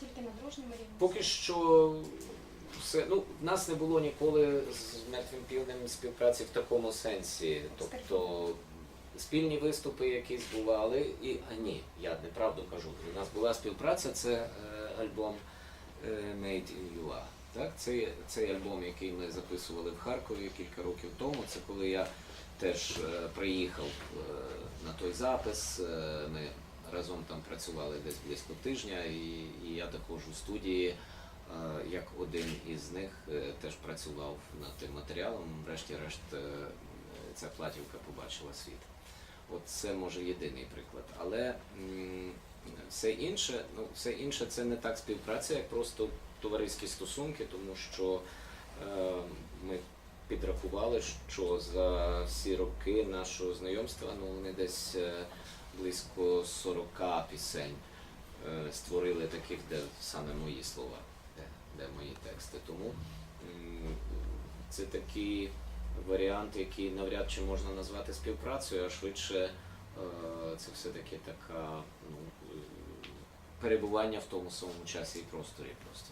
Тільки на дружньому рівні? Поки що все. Ну, в нас не було ніколи з мертвим півнем співпраці в такому сенсі. Тобто спільні виступи якісь бували, і а ні, я неправду кажу. У нас була співпраця, це е, альбом е, Made in UA. Так, це цей альбом, який ми записували в Харкові кілька років тому. Це коли я теж е, приїхав е, на той запис. Е, ми разом там працювали десь близько тижня, і, і я також у студії, е, як один із них, е, теж працював над тим матеріалом. Врешті-решт, е, ця платівка побачила світ. От це може єдиний приклад. Але все інше, ну все інше це не так співпраця, як просто товариські стосунки, тому що е, ми підрахували, що за всі роки нашого знайомства ну, вони десь е, близько 40 пісень е, створили таких, де саме мої слова, де, де мої тексти. Тому це такий варіант, який навряд чи можна назвати співпрацею, а швидше е, це все-таки така ну, перебування в тому самому часі і просторі просто.